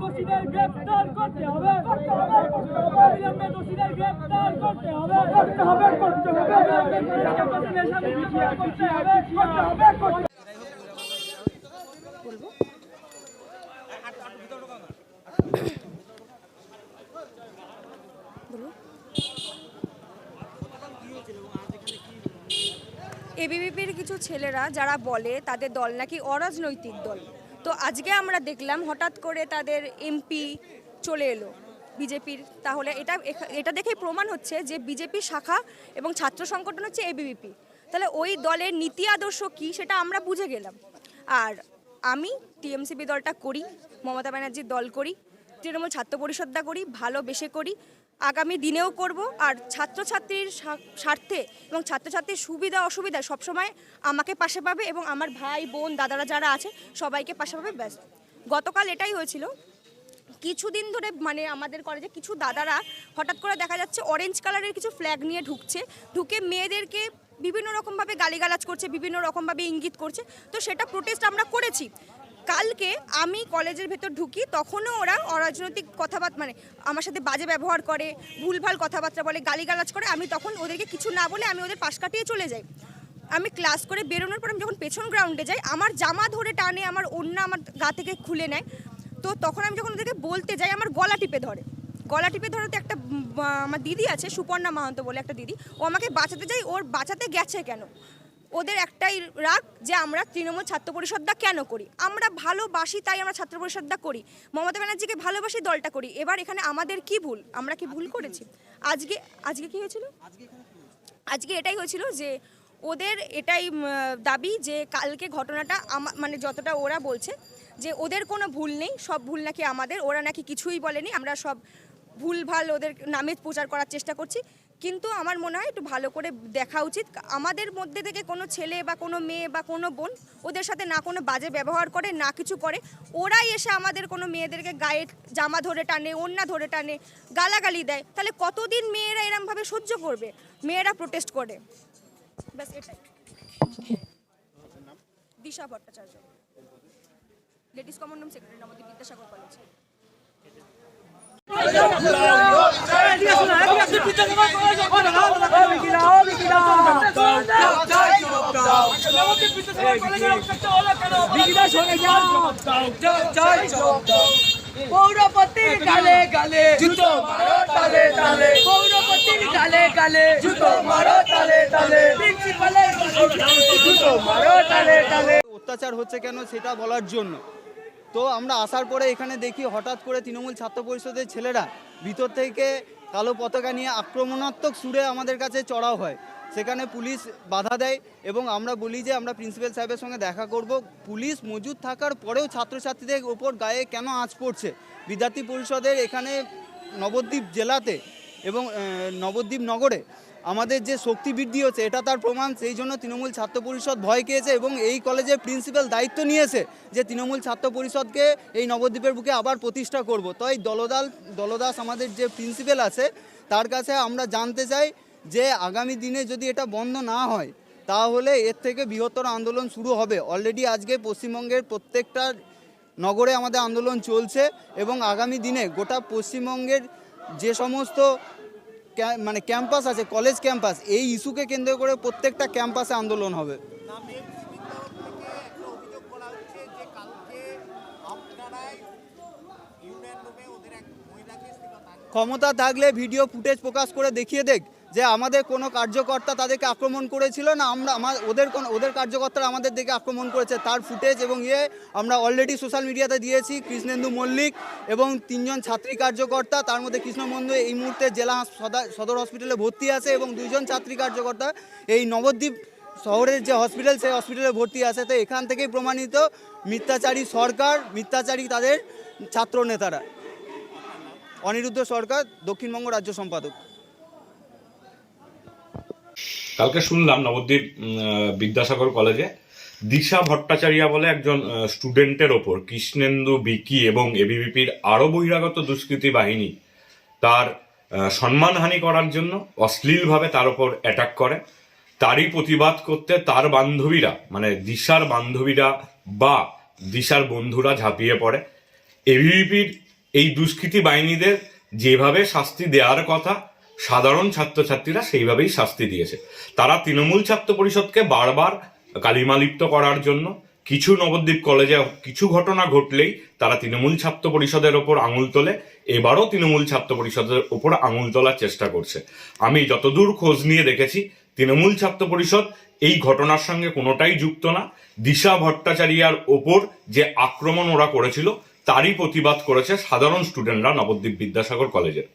দোষীদের গ্রেফতার করতে হবে। অবিলম্বে দোষীদের গ্রেফতার করতে হবে। করতে হবে। করতে হবে অবিলম্বে কিছু ছেলেরা যারা বলে তাদের দল নাকি অরাজনৈতিক দল। তো আজকে আমরা দেখলাম, হঠাৎ করে তাদের এমপি চলে এলো বিজেপির। তাহলে এটা এটা দেখেই প্রমাণ হচ্ছে যে বিজেপি শাখা এবং ছাত্র সংগঠন হচ্ছে এবিভিপি তাহলে ওই দলের নীতি আদর্শ কী সেটা আমরা বুঝে গেলাম। আর আমি টিএমসিপি দলটা করি, মমতা ব্যানার্জির দল করি, তৃণমূল ছাত্র পরিষদটা করি ভালোবেসে করি আগামী দিনেও করব আর ছাত্রছাত্রীর স্বা- স্বার্থে এবং ছাত্রছাত্রীর সুবিধা অসুবিধা সবসময় আমাকে পাশে পাবে এবং আমার ভাই, বোন, দাদারা যারা আছে সবাইকে পাশে পাবে, ব্যাস। গতকাল এটাই হয়েছিল। কিছুদিন ধরে মানে আমাদের কলেজে কিছু দাদারা হঠাৎ করে দেখা যাচ্ছে অরেঞ্জ কালারের কিছু ফ্ল্যাগ নিয়ে ঢুকছে। ঢুকে মেয়েদেরকে বিভিন্ন রকমভাবে গালিগালাজ করছে, বিভিন্ন রকমভাবে ইঙ্গিত করছে। তো সেটা প্রোটেস্ট আমরা করেছি। কালকে আমি কলেজের ভেতর ঢুকি, তখনও ওরা অরাজনৈতিক কথাবার্তা মানে আমার সাথে বাজে ব্যবহার করে, ভুলভাল কথাবার্তা বলে, গালিগালাজ করে, আমি তখন ওদেরকে কিছু না বলে আমি ওদের পাশ কাটিয়ে চলে যাই। আমি ক্লাস করে বেরোনোর পর আমি যখন পেছন গ্রাউন্ডে যাই, আমার জামা ধরে টানে, আমার অন্য আমার গা থেকে খুলে নেয়। তো তখন আমি যখন ওদেরকে বলতে যাই, আমার গলা টিপে ধরে। গলা টিপে ধরাতে একটা আমার দিদি আছে, সুপর্ণা মাহাতো বলে একটা দিদি, ও আমাকে বাঁচাতে যাই, ওর বাঁচাতে গেছে কেন? ওদের একটাই রাগ যে আমরা তৃণমূল ছাত্র পরিষদটা কেন করি? আমরা ভালোবাসি তাই আমরা ছাত্র পরিষদটা করি। মমতা ব্যানার্জিকে ভালোবাসি, দলটা করি। এবার এখানে আমাদের কি ভুল? আমরা কি ভুল করেছি? আজকে আজকে কি হয়েছিল? আজকে এটাই হয়েছিল যে ওদের এটাই দাবি যে কালকে ঘটনাটা মানে যতটা ওরা বলছে যে ওদের কোনো ভুল নেই, সব ভুল নাকি আমাদের। ওরা নাকি কিছুই বলেনি। আমরা সব ভুলভাল ওদের নামে প্রচার করার চেষ্টা করছি। কিন্তু আমার মনে হয় একটু ভালো করে দেখা উচিত। আমাদের মধ্যে থেকে কোনো ছেলে বা কোনো মেয়ে বা কোনো বোন ওদের সাথে না কোনো বাজে ব্যবহার করে, না কিছু করে, ওরাই এসে আমাদের কোনো মেয়েদেরকে গায়ে জামা ধরে টানে ওন্না ধরে টানে, গালাগালি দেয়। তাহলে কতদিন মেয়েরা এরমভাবে সহ্য করবে? মেয়েরা প্রোটেস্ট করে। ব্যাস, এটাই। Disha Bhattacharya. Ladies common room secretary আমাদের বিদ্যাসাগর কলেজ গালে গালে জুতো মারো তালে তালে গালে গালে জুতো মারো তালে তালে প্রিন্সিপালের জুতো মারো তালে তালে অত্যাচার হচ্ছে কেন সেটা বলার জন্য। তো আমরা আসার পরে এখানে দেখি হঠাৎ করে তৃণমূল ছাত্র পরিষদের ছেলেরা ভিতর থেকে কালো পতাকা নিয়ে আক্রমণাত্মক সুরে আমাদের কাছে চড়াও হয়। সেখানে পুলিশ বাধা দেয় এবং আমরা বলি যে আমরা প্রিন্সিপাল সাহেবের সঙ্গে দেখা করব। পুলিশ মজুদ থাকার পরেও ছাত্রছাত্রীদের ওপর গায়ে কেন আঁচ পড়ছে? বিদ্যার্থী পরিষদের এখানে নবদ্বীপ জেলাতে এবং নবদ্বীপ নগরে আমাদের যে শক্তি বৃদ্ধি হচ্ছে, এটা তার প্রমাণ। সেই জন্য তৃণমূল ছাত্র পরিষদ ভয় খেয়েছে এবং এই কলেজের প্রিন্সিপাল দায়িত্ব নিয়েছে যে তৃণমূল ছাত্র পরিষদকে এই নবদ্বীপের বুকে আবার প্রতিষ্ঠা করব। তাই দলদাল, দলদাস আমাদের যে প্রিন্সিপাল আছে, তার কাছে আমরা জানতে চাই যে আগামী দিনে যদি এটা বন্ধ না হয়, তাহলে এর থেকে বৃহত্তর আন্দোলন শুরু হবে। অলরেডি আজকে পশ্চিমবঙ্গের প্রত্যেকটা নগরে আমাদের আন্দোলন চলছে এবং আগামী দিনে গোটা পশ্চিমবঙ্গের যে সমস্ত মানে ক্যাম্পাস আছে কলেজ ক্যাম্পাস এই ইস্যুকে কেন্দ্র করে প্রত্যেকটা ক্যাম্পাসে আন্দোলন হবে। ক্ষমতা থাকলে ভিডিও ফুটেজ প্রকাশ করে দেখিয়ে দেখ যে আমাদের কোনো কার্যকর্তা তাদেরকে আক্রমণ করেছিল না আমরা আমার ওদের কোন, ওদের কার্যকর্তারা আমাদের দিকে আক্রমণ করেছে। তার ফুটেজ এবং ইয়ে আমরা অলরেডি সোশ্যাল মিডিয়াতে দিয়েছি, কৃষ্ণেন্দু মল্লিক এবং তিনজন ছাত্রী কার্যকর্তা, তার মধ্যে কৃষ্ণবন্ধু এই মুহূর্তে জেলা সদা- সদর হসপিটালে ভর্তি আছে এবং দুইজন ছাত্রী কার্যকর্তা এই নবদ্বীপ শহরের যে হসপিটাল সেই হসপিটালে ভর্তি আছে। তো এখান থেকেই প্রমাণিত মিথ্যাচারী সরকার, মিথ্যাচারী তাদের ছাত্র নেতারা অনিরুদ্ধ সরকার, দক্ষিণবঙ্গ রাজ্য সম্পাদক। কালকে শুনলাম নবদ্বীপ বিদ্যাসাগর কলেজে, দিশা ভট্টাচার্যা বলে একজন স্টুডেন্টের ওপর, কৃষ্ণেন্দু বিকি এবং এবিভিপির আরও বহিরাগত দুষ্কৃতী বাহিনী তার সম্মানহানি করার জন্য অশ্লীলভাবে তার ওপর অ্যাটাক করে। তারই প্রতিবাদ করতে তার বান্ধবীরা মানে দিশার বান্ধবীরা বা দিশার বন্ধুরা ঝাঁপিয়ে পড়ে। এবিভিপির এই দুষ্কৃতী বাহিনীদের যেভাবে শাস্তি দেওয়ার কথা সাধারণ ছাত্রছাত্রীরা সেইভাবেই শাস্তি দিয়েছে। তারা তৃণমূল ছাত্র পরিষদকে বারবার কালিমালিপ্ত করার জন্য কিছু নবদ্বীপ কলেজে কিছু ঘটনা ঘটলেই তারা তৃণমূল ছাত্র পরিষদের ওপর আঙুল তোলে, এবারও তৃণমূল ছাত্র পরিষদের ওপর আঙুল তোলার চেষ্টা করছে। আমি যতদূর খোঁজ নিয়ে দেখেছি, তৃণমূল ছাত্র পরিষদ এই ঘটনার সঙ্গে কোনোটাই যুক্ত না। দিশা ভট্টাচারিয়ার ওপর যে আক্রমণ ওরা করেছিল তারই প্রতিবাদ করেছে সাধারণ স্টুডেন্টরা নবদ্বীপ বিদ্যাসাগর কলেজের।